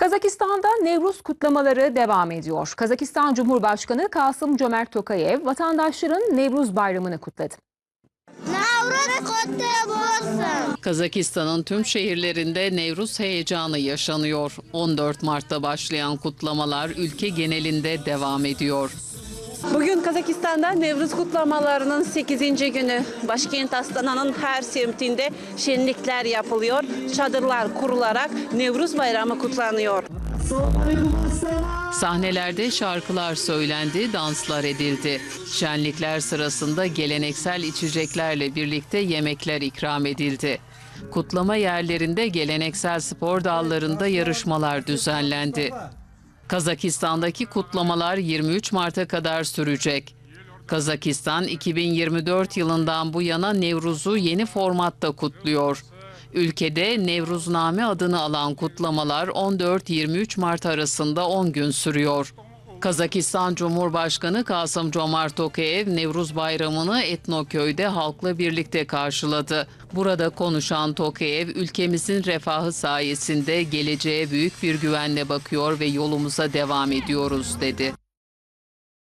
Kazakistan'da Nevruz kutlamaları devam ediyor. Kazakistan Cumhurbaşkanı Kasım Cömert Tokayev vatandaşların Nevruz Bayramı'nı kutladı. Navruz kutlu olsun. Kazakistan'ın tüm şehirlerinde Nevruz heyecanı yaşanıyor. 14 Mart'ta başlayan kutlamalar ülke genelinde devam ediyor. Bugün Kazakistan'da Nevruz kutlamalarının 8. günü. Başkent Astana'nın her semtinde şenlikler yapılıyor. Çadırlar kurularak Nevruz Bayramı kutlanıyor. Sahnelerde şarkılar söylendi, danslar edildi. Şenlikler sırasında geleneksel içeceklerle birlikte yemekler ikram edildi. Kutlama yerlerinde geleneksel spor dallarında yarışmalar düzenlendi. Kazakistan'daki kutlamalar 23 Mart'a kadar sürecek. Kazakistan 2024 yılından bu yana Nevruz'u yeni formatta kutluyor. Ülkede Nevruzname adını alan kutlamalar 14-23 Mart arasında 10 gün sürüyor. Kazakistan Cumhurbaşkanı Kasım Comart Tokayev Nevruz Bayramı'nı Etnoköy'de halkla birlikte karşıladı. Burada konuşan Tokayev, ülkemizin refahı sayesinde geleceğe büyük bir güvenle bakıyor ve yolumuza devam ediyoruz dedi.